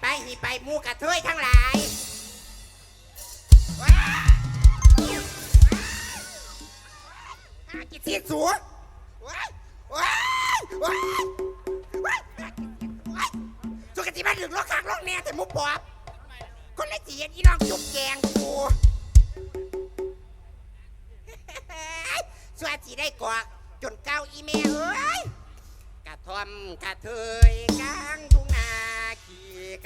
ไปหีไปมูกระเทยทั้งหลายว้าวหากินเสียงสูงว้ายว้ายว้ายว้ายว้ายสุกติมาถึงล็อกขางล็อกแน่แต่หมูปอบคนละจีนอีน้องจุกแกงกูสวัสดีได้กว่าจนเก้าอีเมลเอ้ยกระทอมกระเทยกลาง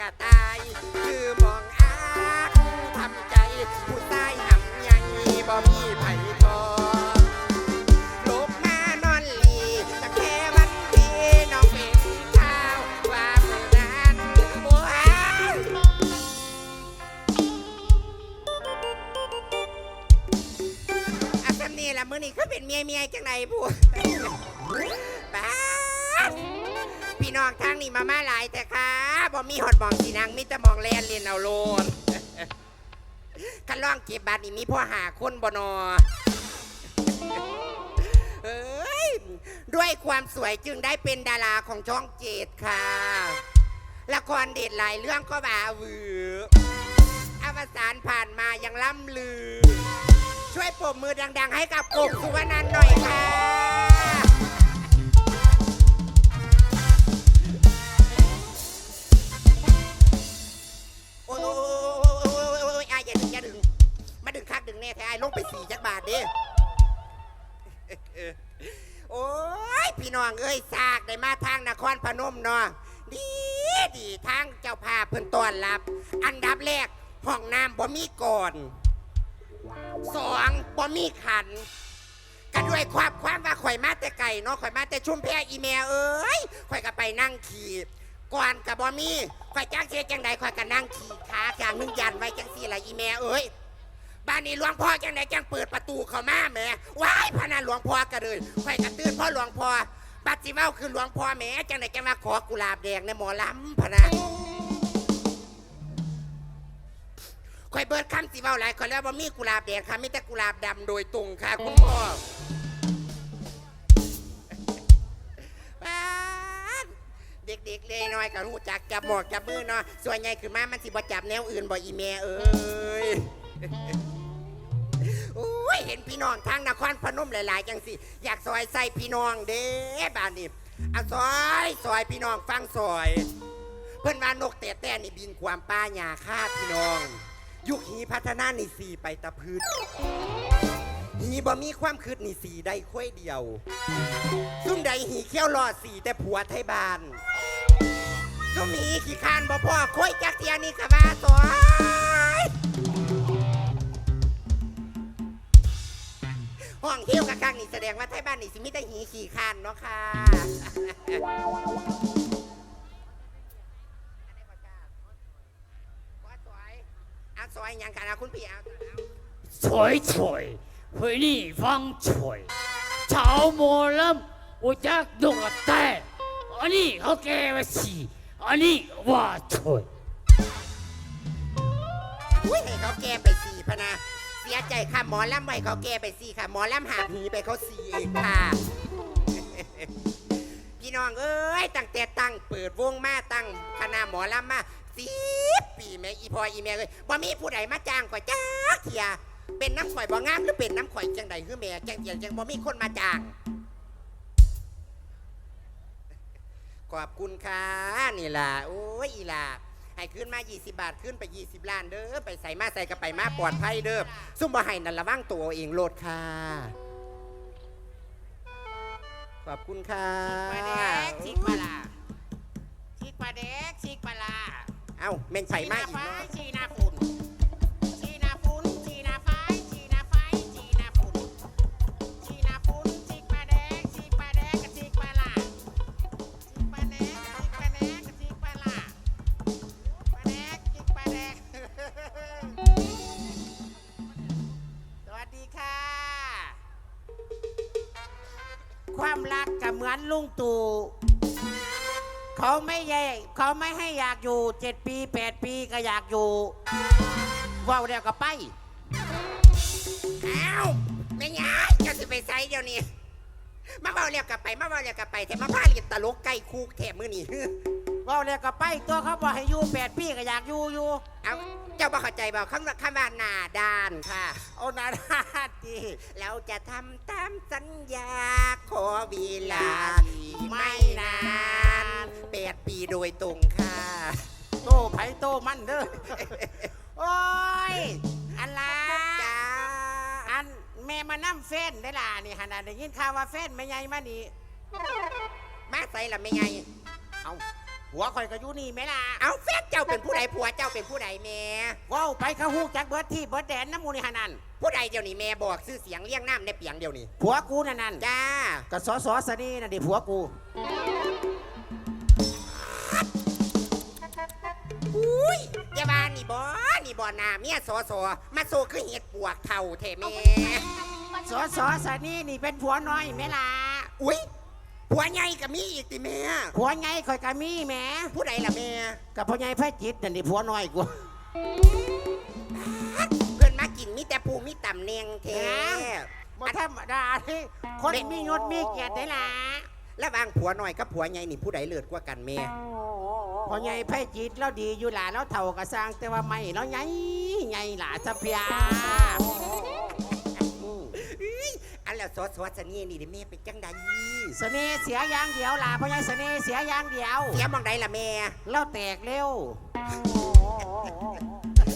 กะตาย คือหมอ เอาโลนกันล่องเก็บบัตรนี่มีพ่อหาคนบ่นอเอ้ยด้วยความสวยจึงได้เป็นดาราของช่องเจ็ดค่ะ ละครเด็ดหลายเรื่องก็บาหวืออวสานผ่านมายังล่ำลือ ช่วยปรบมือดัง ๆ ให้กับกบสุวรรณันหน่อยค่ะ แน่แท้อายลงไปสี่จักบาทดิโอ้ยพี่น้องเอ้ยซากได้มาทางนครพนมเนาะดีดีทางเจ้าภาพเพิ่นต้อนรับ อันดับแรกห้องน้ำบ่มีก่อนสองบ่มีขันก็ด้วยความความว่าข่อยมาแต่ไก่เนาะข่อยมาแต่ชุ่มแพอีเมลเอ้ยข่อยก็ไปนั่งขี่ก่อนกับบ่มีข่อยจ้างเสียจังใดข่อยก็นั่งขี่ขาอย่างนึงยันไว้จังสี่ละอีเมลเอ้ย บ้านนี้หลวงพ่อจังใดจังเปิดประตูเข้ามาแหมว้ายพนันหลวงพ่อก็เลยข่อยก็ตื่นเพ่อหลวงพ่อบัดสิเว้าคือหลวงพ่อแหมจังใดจังมาขอกุหลาบแดงในหมอลำพะนะข่อยเบิดคำสิเว้าหลายข่อยแล้วว่ามีกุหลาบแดงค่ะมีแต่กุหลาบดำโดยตรงค่ะคุณพ่อป๊าดเด็กๆเลยน้อยกับหูจักจับหมอกจับมือเนาะส่วนใหญ่คือมามันสิบ่จับแนวอื่นบ่อีแม่เอ้ยโอ้ย เห็นพี่น้องทางนครพนมหลายๆจังสิอยากซอยใส่พี่น้องเด้บ้านนี้เอาซอยซอยพี่น้องฟังซอย เพื่อนว่านกแต่แต่นี่บินความป้าหยาคาพี่น้อง ยุคหีพัฒนานี่สีไปตะพืชหีบ่มีความคืดนี่สีได้ค่อยเดียวซุ่มใดหีเขี้ยวรอดสีแต่ผัวไทยบานซุ่มหีขี้คานบ่พ่อค่อยจักเทียนี่กะว่าสวย ห้องเที่ยวกัะกังนี่แสดงว่าไทยบ้านนี่สิมีแต่หีขี่คานเนาะค่ะอาซยยังกันนะคุณพี่สวยสวยเฮ้ยนี่ฟังสวยชาวโมลัมอุจักดงแต่อันนี้เขาแกว่าสีอันนี้ว่าสวยอุ้ยให้าแกไปสีพนะ สียใจค่ะหมอลำไว้เขาแก้ไปสี่ค่ะ หมอลำหาผีไปเขาสีเองค่ะ พี่น้องเอ้ยตั้งแต่ตั้งเปิดวงมาตั้งคณะหมอลำมาสิบปีแม่อีพออีแม่เลยบ่มีผู้ใดมาจ้างข่อยจ้าเทียเป็นน้ำข่อยบ่งามหรือเป็นน้ำข่อยจังใดคือแม่จังเดียงจังบ่มีคนมาจ้างขอบคุณค่ะนี่ล่ะโอ้ยอีล่ะ ให้ขึ้นมา 20 บาทขึ้นไป 20 ล้านเด้อไปใส่มาใส่กระไปมาปลอดภัยเด้อซุ่มบ่ให้นั่นระวังตัวเองโลดค่ะ ขอบคุณค่ะปลาแดกชิกปลาลาชิกปลาแดกชิกปลาลาเอ้าแม่งใส่มาอีกชีเนาะน เขาไม่แย่เขาไม่ให้อยากอยู่เจ็ดปีแปดปีก็อยากอยู่ว่าวเดียวก็ไปเอ้าแม่ยายจะสิไปใส่เดี๋ยวนี้ มาเบาเรียกกลับไป มาเบาเรียกกลับไปแต่มาพาเรียนตลกใกล้คุกแถมมือนี่เว่าเลยก็ไปตัวเขาบอกให้อยู่แปดปีก็อยากอยู่อยู่เอาเจ้าบ่เข้าใจบ่คำว่าคำว่าหน้าด้านค่ะ เอานาดาดีเราจะทำตามสัญญาขอเวลาไม่นาน แปดปีโดยตรงค่ะ โตไผโตมันเด้อ โอ้ย อันละจ้า อันแม่มานั่งเฟ้นได้ล่ะนี่ขนาดได้ยินข่าวว่าเฟ้นไม่ใหญ่มานี่ มาใส่ละไม่ไง เอาหัวข่อยก็อยู่นี่ไหมล่ะเอาแฟนเจ้าเป็นผู้ใดผัวเจ้าเป็นผู้ใดแม่ว้าวไปเขาฮูกจากเบิร์ดที่เบิร์ดแดนน้ำมูนี่ขนาดผู้ใดเดี๋ยวนี้แม่บอกซื้อเสียงเลี้ยงน้ำในเปียงเดี๋ยวนี้ผัวกูนั่นนั่นจ้า กับสอสอสนีนั่นดิผัวกู อุ้ยอย่าบานี่บอนี่บอนาเมียสอสอมาโซคือเห็ดปวกเท่าเทแม่สอสอสนีนี่เป็นผัวน้อยไหมล่ะอุ้ยผัวใหญ่กับมีอีกติแม่ผัวไงข่อยกะมีแหมผู้ใดล่ะแม่กับพ่อใหญ่พระจิตนั่นดิผัวน้อยกูเพื่อนมากินมีแต่ปูมีตำเนียงเทบ่ธรรมดาที่คนมียศมีเกียรติได้ล่ะระหว่างผัวหน่อยกับผัวใหญ่นี่ผู้ใดเลิศกว่ากันแม่พ่ อใหญ่พระจิตเราดีอยู่หล่ะเราเท่ากระสร้างแต่ว่าไม่เราใหญ่ใหญ่หล่ะสัพยาอืมอุ้ยอันแล้วสอสอสนี่นี่เดิแม่เป็นจังใดเสน่ห์เสียอย่างเดียวหล่ะพ่อใหญ่เสน่ห์เสียอย่างเดียวเสียมองใดล่ะแม่เราแตกเร็ว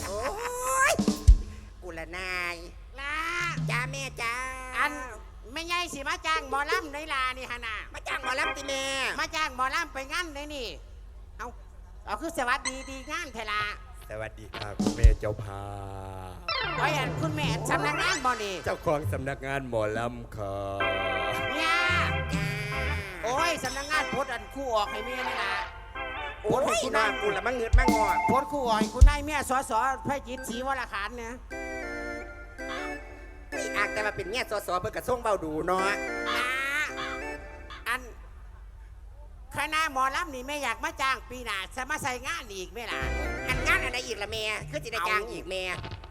โอ้ยกุละนายล่ะจ้าแม่จ้าอันไม่ใหญ่สิมาจ้างหมอลำในลานี่ฮะน่ะมาจ้างหมอลำติแม่มาจ้างหมอลำไปงั้นเลยนี่ เอาคือสวัสดีดีงานเทละสวัสดีครับคุณแม่เจ้าพาไว้อันคุณแม่สำนักงานบ่นี่เจ้าของสำนักงานหมอลำครับเนี่ยจ้าโอ้ยสำนักงานโพดอันคู่ออกให้เมียนี่ล่ะโอ้ยนอนกูละมังเงืดมังงอดโพดคู่ออกให้คุณนายเมียสอสอพระจิตศรีวรขานเนี่ยนี่อากแต่มาเป็นเมียสอสอเพื่อกระส่งเบาดูเนาะ คณะหมอลำนี่แม่อยากมาจ้างปีหน้าจะมาใส่งานอีกไหมล่ะอันงานอะไรอีกละแม่คือจิได้จ้างอีกแม่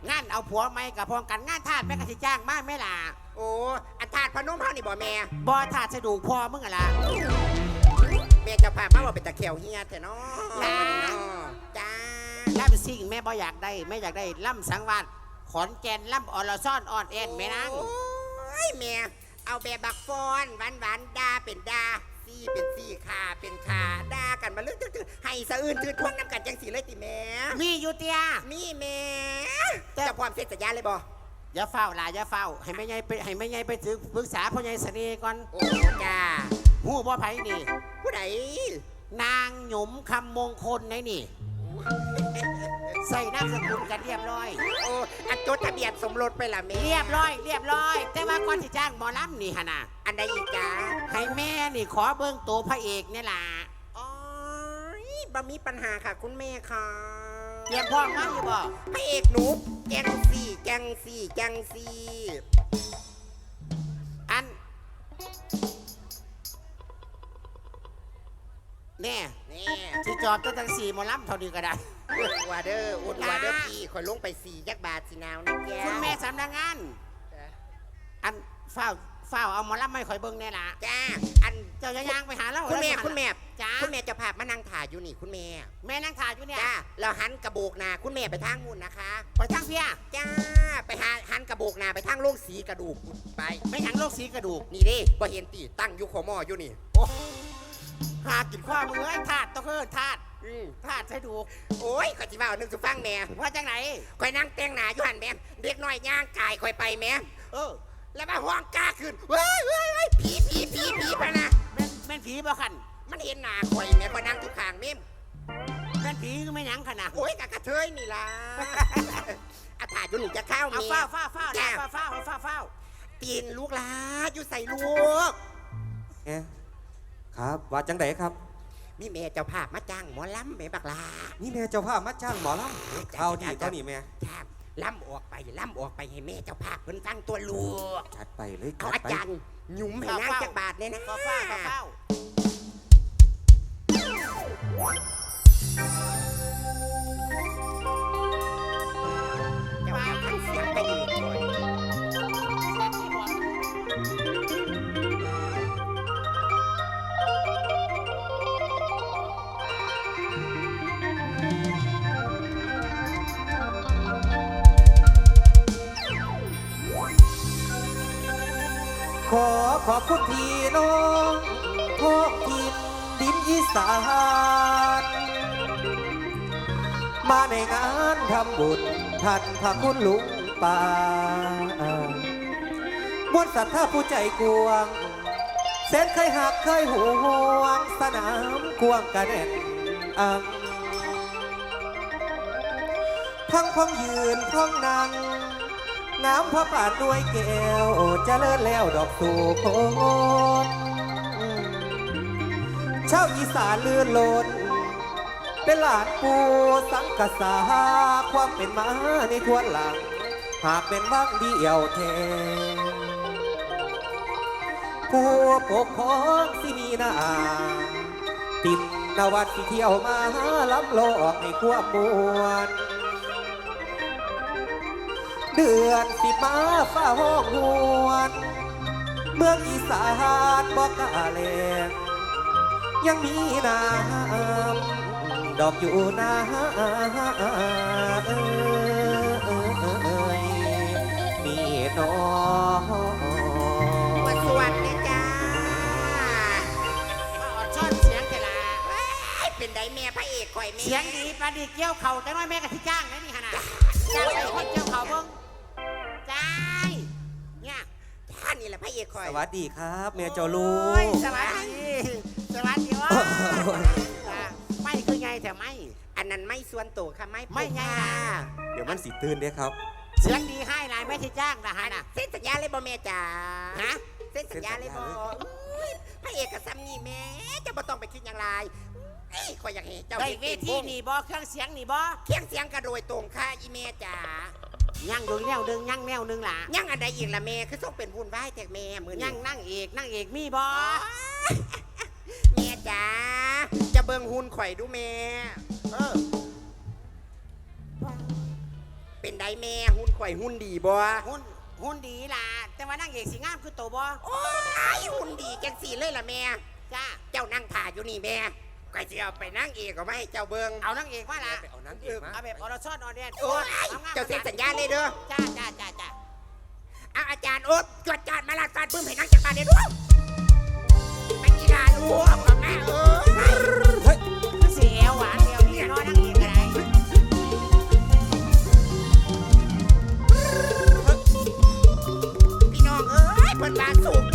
งานเอาผัวไม่กับพองกันงานทาสแม่ก็สิจ้างมาไหมล่ะโอ้อันทาดพนมเฮานี่บ่แม่บอทาสสะดูกพอมึงอะล่ะ แม่จะพามาว่าเป็นตะเขียวเฮียเถอะเนาะจ้าเนาะจ้าล่ำสิ่งแม่บ่อยากได้แม่อยากได้ล่ำสังวาสขอนแก่นล่ำออลซ่อนอ่อนแอนแม่นางโอ้ยแม่เอาแบบบักฟอนหวานหวานๆดาเป็นดา ซี่เป็นซี่ขาเป็นขาดากันมาเรื่องตึ๊ดๆให้สะอื่นทืดทวงน้ำกันจังสีเลยติแม่มีอยู่เตีย มีแม่แต่ จะพร้อมเซ็นสัญญาเลยบ่อย่าเฝ้าล่ะอย่าเฝ้า ให้แม่ใหญ่ไปให้แม่ใหญ่ไปถึงปรึกษาพ่อใหญ่เสน่ห์ก่อนโอ้จ้าหู้บ่ไผนี่ ผู้ใดนางหยุมคำมงคลไหนนี่ ใส่นามสกุลกันเรียบร้อย โอ้อันจดทะเบียนสมรสไปละแม่เรียบร้อย เรียบร้อย แต่ว่าก่อนที่จ้างหมอลำนี่ฮะนะอันใดอีกจ้าให้แม่นี่ขอเบิ้งตัวพระเอกเนี่ยล่ะอ๋อบ่มีปัญหาค่ะคุณแม่ค่ะ เตรียมพร้อมมาอยู่บ่พระเอกหนูแกงสี่แกงสี่แกงสี่อันแน่นี่ที่จอบตั้งแต่สี่หมอลำเท่านี้ก็ได้ อุดหัวเด้ออุดหัวเด้อจ้าพี่คอยลงไปสี่ยักบาทสินาวนะแกคุณแม่สำนักงาน อันเฝ้าเฝ้าเอาหมอลำไม่ค่อยเบิ้งแน่ล่ะจ้า อันเจ้าจะย่างไปหาเราคุณแม่เด้อคุณแม่จ้าคุณแม่เจะพาพมานั่งถ่ายอยู่นี่คุณแม่ แม่นั่งถ่ายอยู่เนี่ยจ้าเราหันกระโบกหนาคุณแม่ไปทางมูลนะคะไปทางเพียจ้าไปหาหันกระโบกหนาไปทางโรงสีกระดูกไปไม่หยังโรคสีกระดูกนี่เดิบ่เห็นตีตั้งอยู่ขอมออยู่นี่ หากินข้อมือไอ้ยถาดต้องเฮินถาดอืมถาดใส่ดูกโอ้ยขอยจิว่าเอานึงสุฟังแม่ว่าจังไหนคอยนั่งแต่งหนาอยู่หันแม่เด็กน้อยย่างกายคอยไปแม่เออแล้วมาห้องกล้าขึ้นเว้ยเว้ยเว้ยผีผีผีผีพะนะแม่นแม่นผีบ่คันมันเห็นหน้าคอยแม่คอยนั่งอยู่ข้างแม่มแม่นผีก็ไม่หยังขนาดโอ้ยกะกระเทยนี่ล่ะอาถ่ายอยู่หนูจะเข้าเอาเมียเฝ้าเฝ้าเฝ้าจ้าเฝ้าเฝ้าเฝ้าเฝ้าตีนลูกหลาอยู่ใส่ลูก เอ๊ะ ครับว่าจังไดครับ มีแม่เจ้าภาพมาจ้างหมอลำแม่บักลานี่แม่เจ้าภาพมาจ้างหมอลำเข้าดีตัวนี้แม่จ้างล่ำออกไปล่ำออกไปให้แม่เจ้าภาพเพิ่นฟังตัวลูกจัดไปเลยเอาจัดอาไปจารย์หยุ่มให้นางจากบาทเลยนะเฝ้าเฝ้าเขอบคุณพี่น้องท้องถิ่นดินอีสานมาในงานทำบุญท่านพระคุณลุงป่ามวลศรัทธาผู้ใจกวางเส้นเคยหักเคยห่วงสนามกวางกระแน่นอังทั้งพ้องยืนพ้องนั่ง งามพระป่านด้วยแก้วจะเลิศแล้วดอกสู่คนชาอีสานลื่นลนเป็นหลานปูสังกษาความเป็นมาในทวนหลัง หากเป็นบ้างเดียวแทนผู้ปกครองสิมีหนาติดนวัดสิเที่ยวมาล้ำโลกให้ความวล เดือนสิมาฟ้าห้องหวน เมืองอีสานบอกกาแลงยังมีน้ำดอกอยู่นาเอ้ยมีน้องมาสวัสดีจ้าอดช่อนเสียงเถอะล่ะเฮ้ยเป็นไดแม่พระเอกข่อยแม่เสียงดีประดิษฐ์เกี่ยวเข่าแต่น้อยแม่กับที่จ้างนะนี่ขนาดจ้างไปคนเกี่ยวเข่าเบิ้ง นนี่แหละพระเอกข่อยสวัสดีครับเมียเจ้าลูโอ้ยก สวัสดีสวัสดีวะจ้ะไม่คือไงแต่ไม่อันนั้นไม่ส่วนตัวค่ะไม่ไม่ไงค่ะเดี๋ยวมันสิตื่นเด้ครับ เสียงดีให้นายไม่ใช่จ้างนะฮะน่ะเส้นสัญญาเลยบ่แม่จ๋าฮะเส้นสัญญาเลยบ่อุ๊ยพระเอกกับซัมนี่แม่จะบ่ต้องไปคิดอย่างไรเอ้ยข่อยอยากเห็นเจ้าได้เห็นเวเป็นทีวงนี่บอเครื่องเสียงนี่บอเคียงเสียงกระโดยตรงค่ะอีแม่จ๋า ยังดูแนวหนึงยังแนวหนึงล่ะยังอันใดอีกล่ะแม่คือส่งเป็นวุ่นวายแต่แม่มือยันี้งนั่งเอกนั่งเอกมีบอแม่จ๋าจะเบิ่งหุ่นข่อยดูแม่เออเป็นไดแม่หุ่นข่อยหุ่นดีบ่หุ่นหุ่นดีล่ะ แต่ว่านั่งเอกสิงามคือโตบอโอ้ยหุ่นดีจังสีเลยล่ะแม่จ้าเจ้านั่งถ่ายอยู่นี่แม่ ก็จะเอาไปนั่งเอกก็ไม่ให้เจ้าเบิ่งเอานั่งเอกมาล่ะไปเอานั่งเอกมาเอาแบบออร์ชอนออนเดนโอ้ยเจ้าเซ็นสัญญาเลยเด้อจ้าจ้าจ้าจ้าเอาอาจารย์โอ๊ตจวดจาดมาลาดฟาดปึ้มให้นั่งจากบ้านเดี๋ยวดูไม่กีฬาลูกกับแม่เอ้ยเฮ้ยคือเสียวหวานเดียวนี่น้อยนั่งเอกอะไรพี่น้องเอ้ยเพิ่นว่าสูบ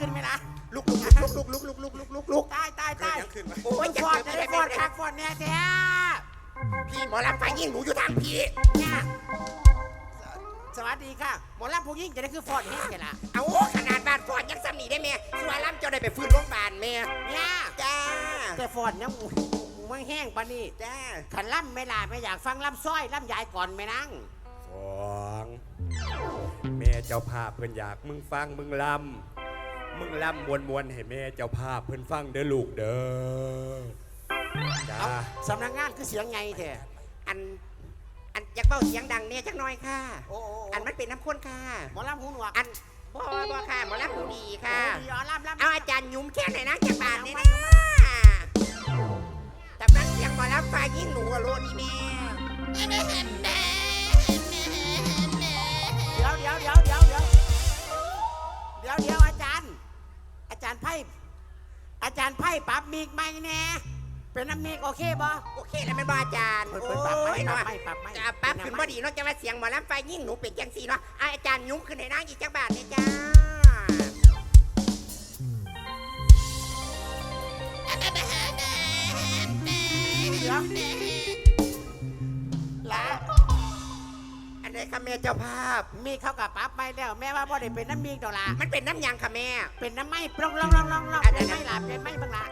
ขึ้นไหมล่ะลูกลูกลูกลูกลูกลูกลูกลูกลูกลูกตายตายตายขึ้นมาโอ้ยฟอดจะได้ฟอดคักฟอดแน่แท้พี่หมอลำไฟยิ่งหนูอยู่ทางพี่เนี่ยสวัสดีค่ะหมอลำผู้ยิ่งจะได้คือฟอดแห้งไงล่ะเอาขนาดบาดฟอดยังซ้ำหนีได้แม่สวยลำเจ้าได้ไปฟื้นโรงพยาบาลแม่เนี่ยจ้าแต่ฟอดยังไม่แห้งปานนี้จ้าขันล่ำไม่ลาไม่อยากฟังล่ำซ้อยล่ำยายก่อนไหมนั่งสองแม่เจ้าภาพเพิ่นอยากมึงฟังมึงลำ มึงลำมวนมวนๆให้แม่เจ้าภาพเพิ่นฟังเด้อลูกเด้อจ้าเอาสำนักงานคือเสียงไงแท้อันอันอยากเบ้าเสียงดังเนี่ยจักหน่อยค่ะ โอ้โอ้อันมันเป็นน้ำข้นค่ะ หมอลำหูหนวกอันบ่บ่ค่ะหมอลำหูดีค่ะโอ้ดีอ๋อลำลำเอาอาจารย์ยุ้มแค่ไหนนะจากบาทเนี่ยนะแต่ฟังเสียงหมอลำไฟยิ่งหนูอะโลดีแม่ เดี๋ยวเดี๋ยวเดี๋ยว จารย์ไพ่อาจารย์ไพ่ปรับมีกไหมแน่เป็นน้ำมีกโอเคบ่โอเคแล้วแม่นบ่อาจารย์เปิดโอ้เปิดปรับไหมยปรับเนาะไหมปรับไหมจะปั๊บขึ้นบ่ดีเนอกจากว่าเสียงหมอลำไฟยิ่งหนูเป็นจังสีเนาะอะอาจารย์ยุ้มขึ้นให้นางอีกจักบาทเนี่ยจ้าเดี๋ยวลาอันนี้ค่ะแม่เจ้าภาพ มีเขากับปรับ ไปแล้วแม่ว่าบ่ได้เป็นน้ำมีกดอกละมันเป็นน้ำยางค่ะแม่ เป็นน้ำไม้ปลองลองลองลองลองอะเป็นเดี๋ยวไม้หลาบเป็นไม้บางละ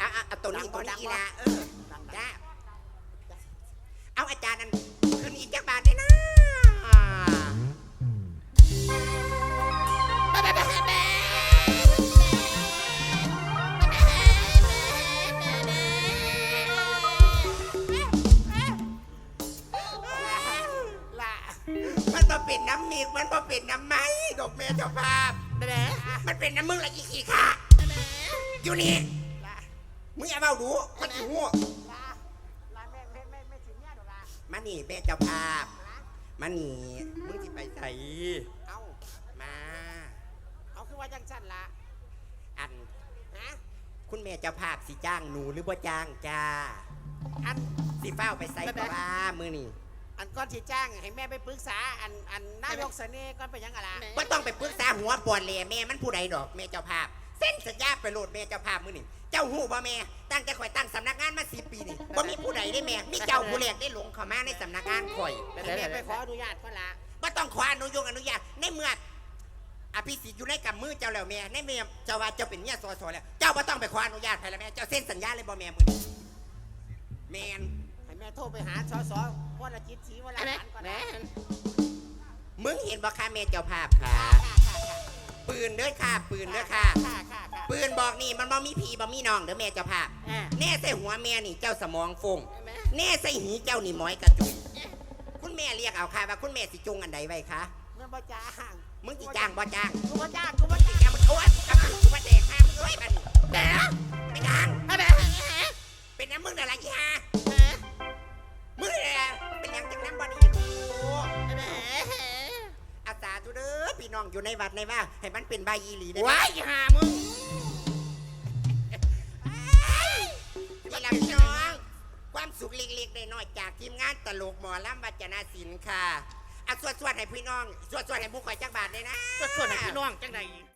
อะอะอะตัวนี้ตัวนี้อีละเออ นี่แม่เจ้าภาพ มานี่มึงสิไปใส่เอามา เอาคือว่าจังสั้นละอันฮะคุณแม่เจ้าภาพสิจ้างหนูหรือบ่จ้างจ้า อัน สิเฝ้าไปใส่ปะว่ามือนี่อันก้อนที่จ้าง ให้แม่ไปปรึกษา อัน อันนายกเสน่ห์ก่อนไปยังไงล่ะว่าต้องไปปรึกษาหัวปวดเลยแม่มันผู้ใดดอกแม่เจ้าภาพ เส้นสัญญาไปโหลดแม่เจ้าภาพมือนี่ เจ้าหูบ่แม่ ตั้งแต่ข่อยตั้งสำนักงานมาสิปีนี่บ่มีผู้ใดได้แม่มีเจ้าผู้แรกได้หลงเข้ามาในสำนักงานข่อยให้แม่ไปขออนุญาตก่อนละบ่ต้องขออนุญาตอนุญาตในเมื่ออภิสิทธิ์อยู่ในกำมือเจ้าแล้วแม่ในเมื่อเจ้าว่าเจ้าเป็นเมียสอสอแล้ว เจ้าบ่ต้องไปขออนุญาตใครแล้วแม่ เจ้าเส้นสัญญาเลยบ่แม่มือนี้แมนให้แม่โทรไปหาสสวรจิตศรีวรพันธ์ก่อนนะมึงเห็นบ่ค่ะแม่เจ้าภาพค่ะค่ะค่ะค่ะ ปืนเด้อค่ะ ปืนเด้อค่ะ ค่ะค่ะค่ะปืนบอกนี่มันบ่มีผีบ่มีน้องเด้อแม่เจ้าภาพ อ่าแน่ใส่หัวแม่นี่เจ้าสมองฟงแม่แน่ใส่หีเจ้านี่หมอยกระจุยคุณแม่เรียกเอาค่ะว่าคุณแม่สิจงอันใดไว้คะแม่บ่จ้างมึงสิจ้างบ่จ้างกูบ่จ้างกูบ่สิจ้างมันโอ้ยกำลังกูมาแดกข้ามึงเอ้ยบัดนี้แดกไม่ดังแม่แม่เป็นน้ำมึงน่ะล่ะอีห่ามึงน่ะเป็นหยังจังน้ำบ่ดีโอ้แม่ อาสาธุเด้อพี่น้องอยู่ในวัดในว่าให้มันเป็นใบอีหลีได้ไหมว้ายหามึงนี่ล่ะพี่น้อง ความสุขเล็กๆน้อยๆจากทีมงานตลกหมอลำวัจนาศิลป์ค่ะอะสวดๆให้พี่น้องสวดๆให้ผู้ข่อยจักบาทเลยนะก็ส่วนให้พี่น้องจังได